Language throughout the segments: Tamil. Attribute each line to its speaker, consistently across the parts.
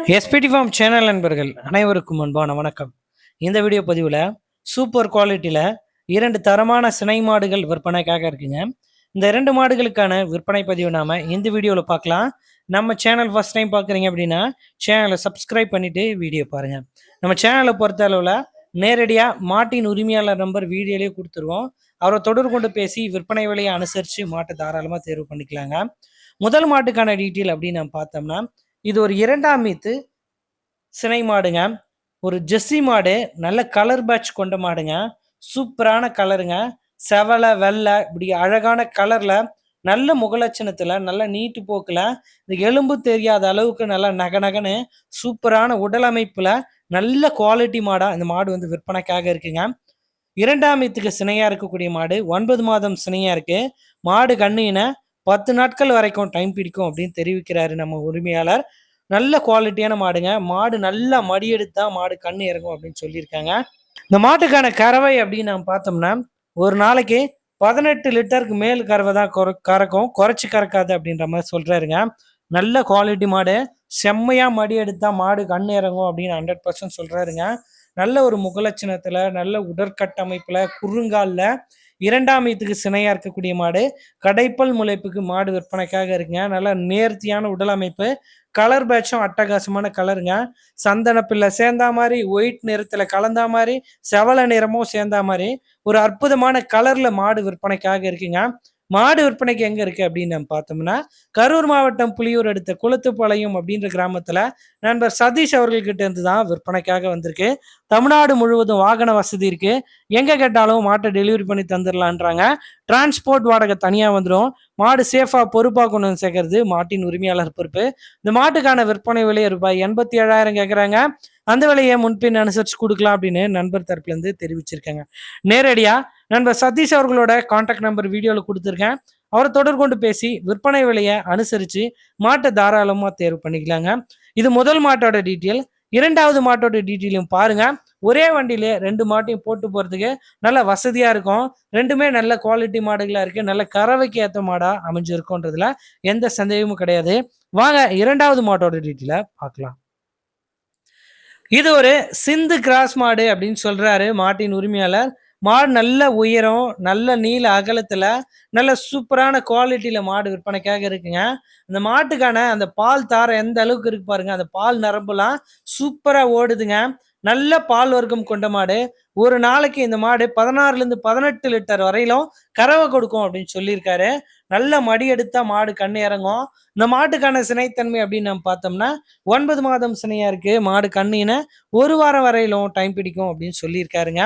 Speaker 1: எஸ்பிடி ஃபார்ம் சேனல் நண்பர்கள் அனைவருக்கும் அன்பான வணக்கம். இந்த வீடியோ பதிவில் சூப்பர் குவாலிட்டியில் இரண்டு தரமான சினை மாடுகள் விற்பனைக்காக இருக்குங்க. இந்த இரண்டு மாடுகளுக்கான விற்பனை பதிவு நாம இந்த வீடியோவில் பார்க்கலாம். நம்ம சேனல் ஃபர்ஸ்ட் டைம் பார்க்குறீங்க அப்படின்னா சேனலை சப்ஸ்கிரைப் பண்ணிட்டு வீடியோ பாருங்க. நம்ம சேனலை பொறுத்த அளவில் நேரடியாக மாட்டின் உரிமையாளர் நம்பர் வீடியோலேயே கொடுத்துருவோம். அவரை தொடர்பு கொண்டு பேசி விற்பனை விலையை அனுசரித்து மாட்டை தாராளமாக தேர்வு பண்ணிக்கலாங்க. முதல் மாட்டுக்கான டீட்டெயில் அப்படின்னு நம்ம பார்த்தோம்னா இது ஒரு இரண்டாம் மீத்து. சினை மாடுங்க. ஒரு ஜெஸ்ஸி மாடு நல்ல கலர் பேட்ச் கொண்ட மாடுங்க. சூப்பரான கலருங்க செவலை வெள்ளை இப்படி அழகான கலரில் நல்ல முகலட்சணத்தில் நல்ல நீட்டு போக்கில் இந்த எலும்பு தெரியாத அளவுக்கு நல்லா நக நகன்னு சூப்பரான உடல் அமைப்பில் நல்ல குவாலிட்டி மாடாக இந்த மாடு வந்து விற்பனைக்காக இருக்குங்க. இரண்டாம் இத்துக்கு சினையாக இருக்கக்கூடிய மாடு ஒன்பது மாதம் சினையாக இருக்குது மாடு கண்ணின பத்து நாட்கள் வரைக்கும் டைம் பிடிக்கும் அப்படின்னு தெரிவிக்கிறாரு நம்ம உரிமையாளர். நல்ல குவாலிட்டியான மாடுங்க. மாடு நல்லா மடி எடுத்தா மாடு கண்ணு இறங்கும் அப்படின்னு சொல்லியிருக்காங்க. இந்த மாட்டுக்கான கறவை அப்படின்னு நம்ம பார்த்தோம்னா ஒரு நாளைக்கு பதினெட்டு லிட்டருக்கு மேல் கறவை தான் குறை கறக்கும். குறைச்சி கறக்காது அப்படின்ற மாதிரி சொல்றாருங்க. நல்ல குவாலிட்டி மாடு. செம்மையா மடி எடுத்தா மாடு கண்ணு இறங்கும் அப்படின்னு ஹண்ட்ரட் பர்சன்ட் சொல்றாருங்க. நல்ல ஒரு முகலட்சணத்துல நல்ல உடற்கட்டமைப்புல குறுங்கால்ல இரண்டாம் வீத்துக்கு சினையாக இருக்கக்கூடிய மாடு. கடைப்பல் முளைப்புக்கு மாடு விற்பனைக்காக இருக்குங்க. நல்லா நேர்த்தியான உடல் அமைப்பு. கலர் பேட்சும் அட்டகாசமான கலருங்க சந்தன பிள்ளை சேர்ந்தா மாதிரி ஒயிட் நிறத்தில் கலந்தா மாதிரி செவல நிறமும் சேர்ந்தா மாதிரி ஒரு அற்புதமான கலரில் மாடு விற்பனைக்காக இருக்குங்க. மாடு விற்பனைக்கு எங்க இருக்கு அப்படின்னு நம்ம பார்த்தோம்னா கரூர் மாவட்டம் புலியூர் அடுத்த குளத்துப்பாளையம் அப்படின்ற கிராமத்துல நண்பர் சதீஷ் அவர்கள் கிட்ட இருந்து தான் விற்பனைக்காக வந்திருக்கு. தமிழ்நாடு முழுவதும் வாகன வசதி இருக்கு. எங்க கேட்டாலும் மாட்டை டெலிவரி பண்ணி தந்துடலான்றாங்க டிரான்ஸ்போர்ட் வாடகை தனியாக வந்துடும் மாடு சேஃபாக பொறுப்பாக கொண்டு வந்து சேர்க்கறது மாட்டின் உரிமையாளர் பொறுப்பு. இந்த மாட்டுக்கான விற்பனை விலை ரூபாய் எண்பத்தி ஏழாயிரம் கேட்குறாங்க அந்த விலையை முன்பின் அனுசரிச்சு கொடுக்கலாம் அப்படின்னு நண்பர் தரப்புலேருந்து தெரிவிச்சிருக்காங்க. நேரடியாக நண்பர் சதீஷ் அவர்களோட கான்டாக்ட் நம்பர் வீடியோவில் கொடுத்துருக்கேன். அவரை தொடர்பு கொண்டு பேசி விற்பனை விலையை அனுசரித்து மாட்டை தாராளமாக தேர்வு பண்ணிக்கலாங்க. இது முதல் மாட்டோட டீட்டெயில் இரண்டாவது மாட்டோட டீட்டெயிலும் பாருங்க. ஒரே வண்டியிலே ரெண்டு மாட்டையும் போட்டு போகிறதுக்கு நல்ல வசதியாக இருக்கும். ரெண்டுமே நல்ல குவாலிட்டி மாடுகளாக இருக்குது நல்ல கறவைக்கு ஏற்ற மாடாக அமைஞ்சிருக்கும்ன்றதுல எந்த சந்தேகமும் கிடையாது. வாங்க இரண்டாவது மாட்டோட டீட்டெயிலை பார்க்கலாம். இது ஒரு சிந்து கிராஸ் மாடு அப்படின்னு சொல்கிறாரு மாட்டின் உரிமையாளர். மாடு நல்ல உயரம் நல்ல நீள அகலத்தில் நல்ல சூப்பரான குவாலிட்டியில் மாடு விற்பனைக்காக இருக்குங்க. அந்த மாட்டுக்கான அந்த பால் தாரம் எந்த அளவுக்கு இருக்கு பாருங்க. அந்த பால் நரம்புலாம் சூப்பராக ஓடுதுங்க. நல்ல பால் வர்க்கம் கொண்ட மாடு. ஒரு நாளைக்கு இந்த மாடு பதினாறுலேருந்து பதினெட்டு லிட்டர் வரையிலும் கறவை கொடுக்கும் அப்படின்னு சொல்லியிருக்காரு. நல்ல மடி எடுத்தா மாடு கண் இறங்கும். இந்த மாட்டுக்கான சினைத்தன்மை அப்படின்னு நம்ம பார்த்தோம்னா ஒன்பது மாதம் சினையா இருக்கு. மாடு கண்ணின ஒரு வாரம் வரையிலும் டைம் பிடிக்கும் அப்படின்னு சொல்லியிருக்காருங்க.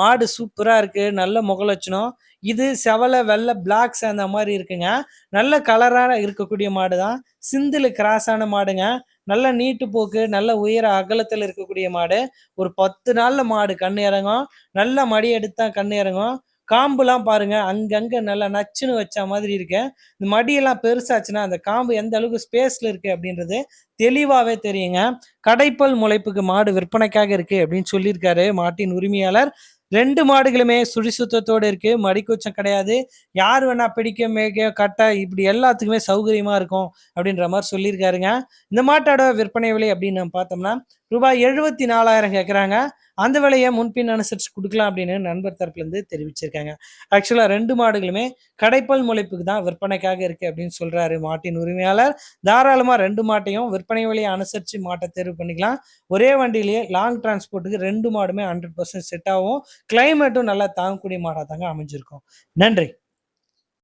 Speaker 1: மாடு சூப்பராக இருக்கு. நல்ல முகலட்சணம். இது செவலை வெள்ளை பிளாக்ஸ் அந்த மாதிரி இருக்குங்க. நல்ல கலராக இருக்கக்கூடிய மாடு தான் சிந்தில் கிராஸான மாடுங்க. நல்ல நீட்டு போக்கு நல்ல உயர அகலத்தில் இருக்கக்கூடிய மாடு. ஒரு பத்து நாள்ல மாடு கண் இறங்கும். நல்ல மடி எடுத்தா கண் இறங்கும். காம்புலாம் பாருங்க அங்கங்கே நல்லா நச்சுன்னு வச்ச மாதிரி இருக்கு. இந்த மடியெல்லாம் பெருசாச்சுன்னா அந்த காம்பு எந்த அளவுக்கு ஸ்பேஸ்ல இருக்கு அப்படின்றது தெளிவாவே தெரியுங்க. கடைப்பல் முளைப்புக்கு மாடு விற்பனைக்காக இருக்கு அப்படின்னு சொல்லியிருக்காரு மாட்டின் உரிமையாளர். ரெண்டு மாடுகளுமே சுழிசுத்தத்தோட இருக்கு. மடிக்கூச்சம் கிடையாது. யார் வேணா பிடிக்க மேய்க்க கட்ட இப்படி எல்லாத்துக்குமே சௌகரியமா இருக்கும் அப்படின்ற மாதிரி சொல்லியிருக்காருங்க. இந்த மாட்டோட விற்பனை விலை அப்படின்னு நம்ம பார்த்தோம்னா ரூபாய் எழுபத்தி நாலாயிரம் கேட்குறாங்க அந்த விலையை முன்பின் அனுசரித்து கொடுக்கலாம் அப்படின்னு நண்பர் தரப்புலேருந்து தெரிவிச்சிருக்காங்க. ஆக்சுவலாக ரெண்டு மாடுகளுமே கடைப்பல் முளைப்புக்கு தான் விற்பனைக்காக இருக்கு அப்படின்னு சொல்கிறாரு மாட்டின் உரிமையாளர். தாராளமாக ரெண்டு மாட்டையும் விற்பனை விலையை அனுசரித்து மாட்டை தேர்வு பண்ணிக்கலாம். ஒரே வண்டியிலேயே லாங் டிரான்ஸ்போர்ட்டுக்கு ரெண்டு மாடுமே ஹண்ட்ரட் பர்சன்ட் செட் ஆகும் கிளைமேட்டும் நல்லா தாங்கக்கூடிய மாடாக தாங்க அமைஞ்சிருக்கும். நன்றி.